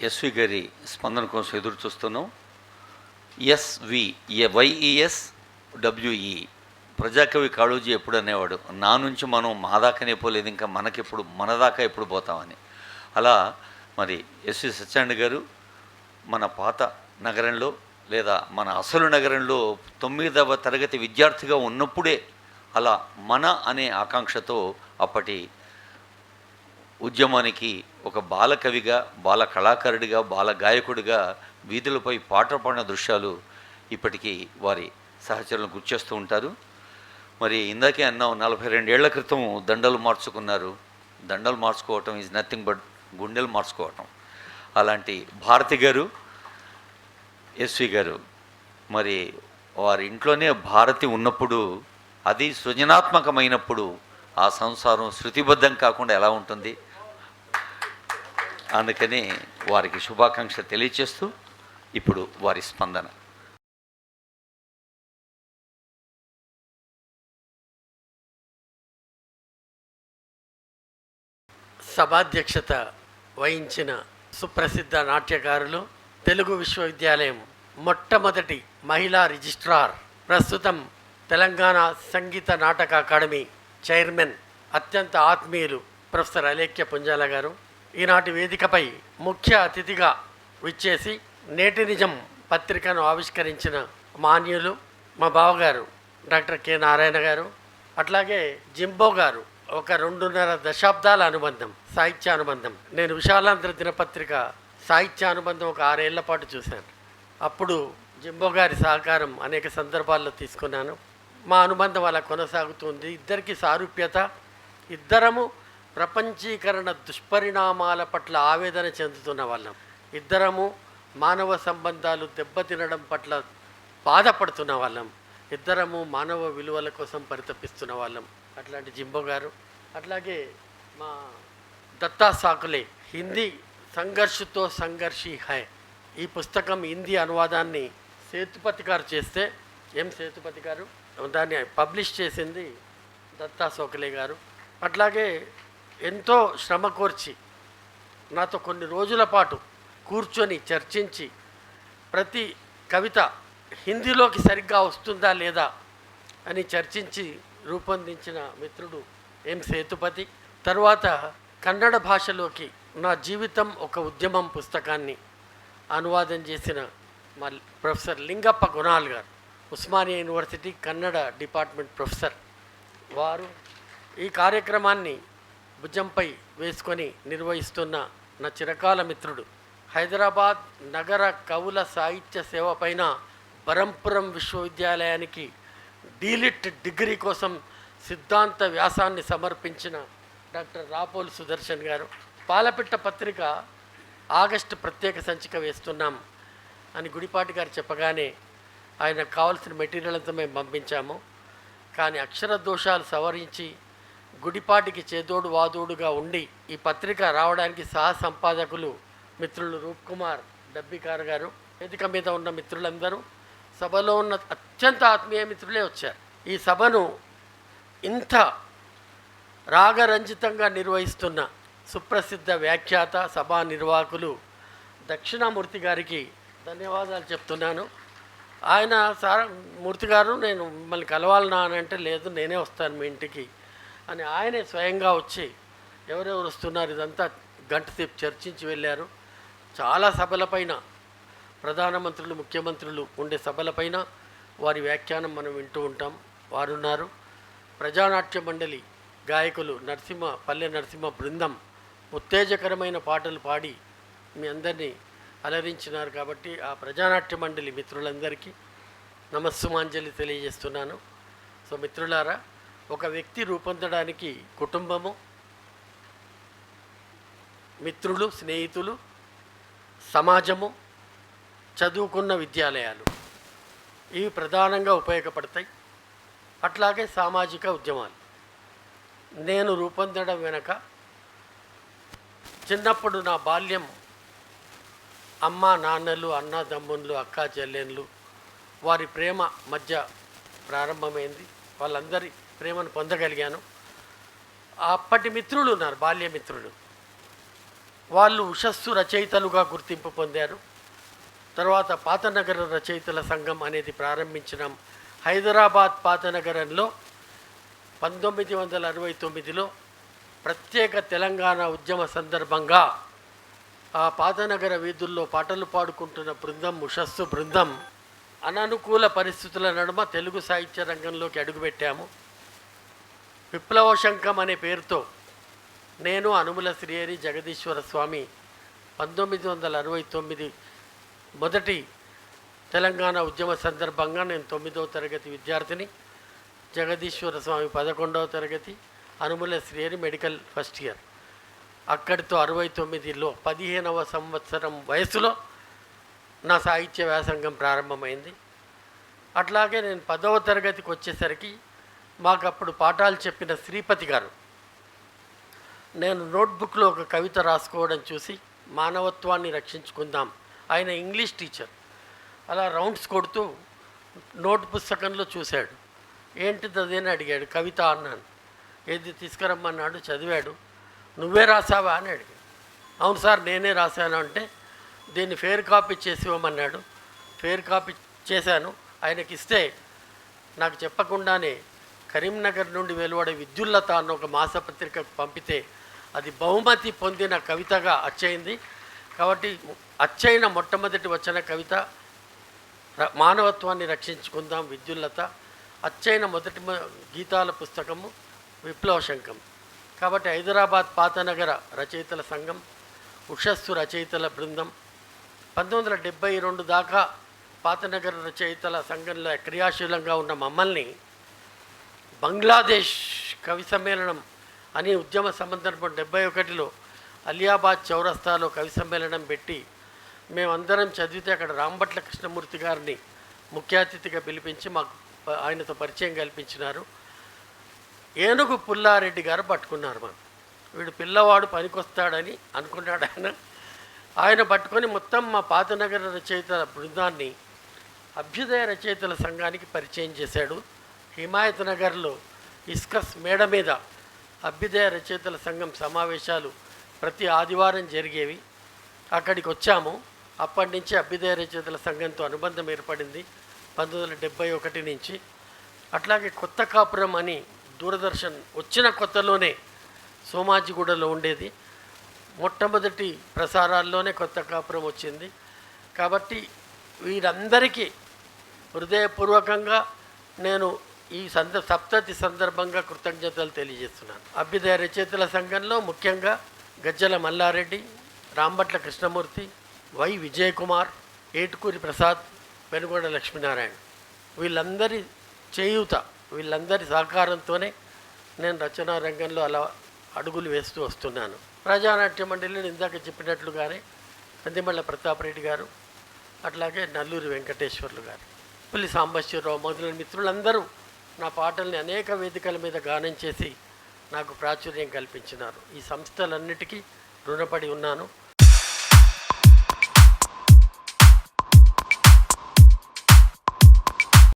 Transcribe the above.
SV గారి స్పందన కోసం ఎదురు చూస్తున్నాం. SV YES WE. ప్రజాకవి కాళోజీ ఎప్పుడు అనేవాడు నా నుంచి మనం మా దాకానే పోలేదు ఇంకా మనకెప్పుడు మన దాకా ఎప్పుడు పోతామని. అలా మరి ఎస్వి సత్యానంద గారు మన పాత నగరంలో లేదా మన అసలు నగరంలో తొమ్మిదవ తరగతి విద్యార్థిగా ఉన్నప్పుడే అలా మన అనే ఆకాంక్షతో అప్పటి ఉద్యమానికి ఒక బాల కవిగా బాల కళాకారుడిగా బాల గాయకుడిగా వీధులపై పాట పాడిన దృశ్యాలు ఇప్పటికీ వారి సహచరులను గుర్చేస్తూ ఉంటారు. మరి ఇందాకే అన్నాం నలభై రెండేళ్ళ క్రితం దండలు మార్చుకున్నారు. దండలు మార్చుకోవటం ఈజ్ నథింగ్ బట్ గుండెలు మార్చుకోవటం. అలాంటి భారతి గారు ఎస్వి గారు మరి వారి ఇంట్లోనే భారతి ఉన్నప్పుడు అది సృజనాత్మకమైనప్పుడు ఆ సంసారం శృతిబద్ధం కాకుండా ఎలా ఉంటుంది? అందుకని వారికి శుభాకాంక్ష తెలియచేస్తూ ఇప్పుడు వారి స్పందన. సభాధ్యక్షత వహించిన సుప్రసిద్ధ నాట్యకారులు తెలుగు విశ్వవిద్యాలయం మొట్టమొదటి మహిళా రిజిస్ట్రార్ ప్రస్తుతం తెలంగాణ సంగీత నాటక అకాడమీ చైర్మన్ అత్యంత ఆత్మీయులు ప్రొఫెసర్ అలేఖ్య పుంజాల గారు. ఈనాటి వేదికపై ముఖ్య అతిథిగా విచ్చేసి నేటి నిజం పత్రికను ఆవిష్కరించిన మాన్యులు మా బావగారు డాక్టర్ కె నారాయణ గారు అట్లాగే జింబో గారు ఒక రెండున్నర దశాబ్దాల అనుబంధం సాహిత్య అనుబంధం. నేను విశాలాంధ్ర దినపత్రిక సాహిత్య అనుబంధం ఒక ఆరేళ్ళ పాటు చూశాను. అప్పుడు జింబో గారి సహకారం అనేక సందర్భాల్లో తీసుకున్నాను. మా అనుబంధం అలా కొనసాగుతుంది ఇద్దరికి సారూప్యత ఇద్దరము ప్రపంచీకరణ దుష్పరిణామాల పట్ల ఆవేదన చెందుతున్న వాళ్ళం. ఇద్దరము మానవ సంబంధాలు దెబ్బతినడం పట్ల బాధపడుతున్న వాళ్ళం. ఇద్దరము మానవ విలువల కోసం పరితపిస్తున్న వాళ్ళం. అట్లాంటి జింబో గారు అట్లాగే మా దత్తా సాకులే హిందీ సంఘర్షతో సంఘర్షి హై. ఈ పుస్తకం హిందీ అనువాదాన్ని సేతుపతి గారు చేస్తే ఎం సేతుపతి గారు? దాన్ని పబ్లిష్ చేసింది దత్తా సోకలే గారు. అట్లాగే ఎంతో శ్రమ కోర్చి నాతో కొన్ని రోజుల పాటు కూర్చొని చర్చించి ప్రతి కవిత హిందీలోకి సరిగ్గా వస్తుందా లేదా అని చర్చించి రూపొందించిన మిత్రుడు ఎం సేతుపతి. తర్వాత కన్నడ భాషలోకి నా జీవితం ఒక ఉద్యమం పుస్తకాన్ని అనువాదం చేసిన మా ప్రొఫెసర్ లింగప్ప గుణాల్ గారు Osmania university Kannada department professor. వారు ఈ కార్యక్రమాన్ని భుజంపై వేసుకొని నిర్వహిస్తున్న నా చిరకాల మిత్రుడు. హైదరాబాద్ నగర కవుల సాహిత్య సేవ పైన బరంపురం విశ్వవిద్యాలయానికి డీలిట్ డిగ్రీ కోసం సిద్ధాంత వ్యాసాన్ని సమర్పించిన డాక్టర్ రాపోలు సుదర్శన్ గారు. పాలపిట్ట పత్రిక ఆగస్టు ప్రత్యేక సంచిక వేస్తున్నాం అని గుడిపాటి గారు చెప్పగానే ఆయనకు కావాల్సిన మెటీరియల్ అంతా మేము పంపించాము. కానీ అక్షర దోషాలు సవరించి గుడిపాటికి చేదోడు వాదోడుగా ఉండి ఈ పత్రిక రావడానికి సహ సంపాదకులు మిత్రులు రూప్ కుమార్ డబ్బికార్ గారు వేదిక మీద ఉన్న మిత్రులందరూ సభలో ఉన్న అత్యంత ఆత్మీయ మిత్రులే వచ్చారు. ఈ సభను ఇంత రాగరంజితంగా నిర్వహిస్తున్న సుప్రసిద్ధ వ్యాఖ్యాత సభా నిర్వాహకులు దక్షిణామూర్తి గారికి ధన్యవాదాలు చెప్తున్నాను. ఆయన సార్ మూర్తి గారు నేను మిమ్మల్ని కలవాలనా అని అంటే లేదు నేనే వస్తాను మీ ఇంటికి. అని ఆయనే స్వయంగా వచ్చి ఎవరెవరు వస్తున్నారు? ఇదంతా గంట సేపు చర్చించి వెళ్ళారు. చాలా సభలపైన ప్రధానమంత్రులు ముఖ్యమంత్రులు ఉండే సభలపైన వారి వ్యాఖ్యానం మనం వింటూ ఉంటాం. వారున్నారు. ప్రజానాట్య మండలి గాయకులు నరసింహ పల్లె నరసింహ బృందం ఉత్తేజకరమైన పాటలు పాడి మీ అందరినీ అలరించినారు కాబట్టి ఆ ప్రజానాట్య మండలి మిత్రులందరికీ నమస్సుమాంజలి తెలియజేస్తున్నాను. సో మిత్రులారా ఒక వ్యక్తి రూపొందడానికి కుటుంబము మిత్రులు స్నేహితులు సమాజము చదువుకున్న విద్యాలయాలు. ఇవి ప్రధానంగా ఉపయోగపడతాయి. అట్లాగే సామాజిక ఉద్యమాలు. నేను రూపొందడం వెనక చిన్నప్పుడు నా బాల్యం అమ్మ నాన్నలు అన్నదమ్ముళ్ళు అక్క చెల్లెళ్ళు వారి ప్రేమ మధ్య ప్రారంభమైంది. వాళ్ళందరి ప్రేమను పొందగలిగాను. అప్పటి మిత్రులు ఉన్నారు బాల్య మిత్రులు. వాళ్ళు ఉషస్సు రచయితలుగా గుర్తింపు పొందారు. తర్వాత పాతనగర రచయితల సంఘం అనేది ప్రారంభించడం హైదరాబాద్ పాతనగరంలో పంతొమ్మిది వందల అరవై తొమ్మిదిలో ప్రత్యేక తెలంగాణ ఉద్యమ సందర్భంగా ఆ పాతనగర వీధుల్లో పాటలు పాడుకుంటున్న బృందం ఉషస్సు బృందం అననుకూల పరిస్థితుల నడుమ తెలుగు సాహిత్య రంగంలోకి అడుగుపెట్టాము. విప్లవ శంఖం అనే పేరుతో నేను అనుముల శ్రీహరి జగదీశ్వర స్వామి పంతొమ్మిది వందల అరవై తొమ్మిది మొదటి తెలంగాణ ఉద్యమ సందర్భంగా నేను తొమ్మిదవ తరగతి విద్యార్థిని జగదీశ్వర స్వామి పదకొండవ తరగతి Anumula Srihari medical first year. అక్కడితో అరవై తొమ్మిదిలో పదిహేనవ సంవత్సరం వయసులో నా సాహిత్య వ్యాసంగం ప్రారంభమైంది. అట్లాగే నేను పదవ తరగతికి వచ్చేసరికి మాకు అప్పుడు పాఠాలు చెప్పిన శ్రీపతి గారు. నేను నోట్బుక్లో ఒక కవిత రాసుకోవడం చూసి మానవత్వాన్ని రక్షించుకుందాం. ఆయన ఇంగ్లీష్ టీచర్. అలా రౌండ్స్ కొడుతూ నోట్ పుస్తకంలో చూశాడు. ఏంటిది అదేని అడిగాడు. కవిత అన్నాను. ఏది తీసుకురమ్మన్నాడు చదివాడు. నువ్వే రాసావా అని అడిగాడు. అవును సార్ నేనే రాశాను అంటే దీన్ని ఫేర్ కాపీ చేసి ఇవ్వమన్నాడు. ఫేర్ కాపీ చేశాను. ఆయనకి ఇస్తే నాకు చెప్పకుండానే కరీంనగర్ నుండి వెలువడే విద్యుల్లత అన్న ఒక మాసపత్రికకు పంపితే అది బహుమతి పొందిన కవితగా అచ్చయింది. కాబట్టి అచ్చైన మొట్టమొదటి వచ్చిన కవిత ర- మానవత్వాన్ని రక్షించుకుందాం విద్యుల్లత అచ్చైన మొదటి గీతాల పుస్తకము విప్లవ శంఖం కాబట్టి హైదరాబాద్ పాతనగర రచయితల సంఘం ఉషస్సు రచయితల బృందం. పంతొమ్మిది వందల డెబ్బై రెండు దాకా పాతనగర రచయితల సంఘంలో క్రియాశీలంగా ఉన్న మమ్మల్ని బంగ్లాదేశ్ కవి సమ్మేళనం అని ఉద్యమ సంబంధంలో డెబ్బై ఒకటిలో అలియాబాద్ చౌరస్తాలో కవి సమ్మేళనం పెట్టి మేమందరం చదివితే అక్కడ రాంభట్ల కృష్ణమూర్తి గారిని ముఖ్య అతిథిగా పిలిపించి మాకు ఆయనతో పరిచయం కల్పించినారు. ఏనుగు పుల్లారెడ్డి గారు పట్టుకున్నారు మాకు. వీడు పిల్లవాడు పనికొస్తాడని అనుకున్నాడు ఆయన. ఆయన పట్టుకొని మొత్తం మా పాతనగర రచయితల బృందాన్ని అభ్యుదయ రచయితల సంఘానికి పరిచయం చేశాడు. హిమాయత్ నగర్లో ఇస్కస్ మేడ మీద అభ్యుదయ రచయితల సంఘం సమావేశాలు ప్రతి ఆదివారం జరిగేవి. అక్కడికి వచ్చాము. అప్పటి నుంచి అభ్యుదయ రచయితల సంఘంతో అనుబంధం ఏర్పడింది. పంతొమ్మిది వందల డెబ్బై ఒకటి నుంచి. అట్లాగే కొత్త కాపురం అని దూరదర్శన్ వచ్చిన కొత్తలోనే సోమాజిగూడలో ఉండేది. మొట్టమొదటి ప్రసారాల్లోనే కొత్త కాపురం వచ్చింది. కాబట్టి వీరందరికీ హృదయపూర్వకంగా నేను ఈ సంద సప్తతి సందర్భంగా కృతజ్ఞతలు తెలియజేస్తున్నాను. అభ్యుదయ రచయితల సంఘంలో ముఖ్యంగా గజ్జల మల్లారెడ్డి రాంబట్ల కృష్ణమూర్తి వై విజయకుమార్ ఏటుకూరి ప్రసాద్ పెనుగొండ లక్ష్మీనారాయణ. వీళ్ళందరి చేయూత వీళ్ళందరి సహకారంతోనే నేను రచనా రంగంలో అలా అడుగులు వేస్తూ వస్తున్నాను. ప్రజానాట్య మండలిని ఇందాక చెప్పినట్లుగానే కందిమళ్ళ ప్రతాపరెడ్డి గారు అట్లాగే నల్లూరి వెంకటేశ్వర్లు గారు పులి సాంబశ్వరరావు మొదలైన మిత్రులందరూ నా పాటల్ని అనేక వేదికల మీద గానం చేసి నాకు ప్రాచుర్యం కల్పించినారు. ఈ సంస్థలన్నిటికీ రుణపడి ఉన్నాను.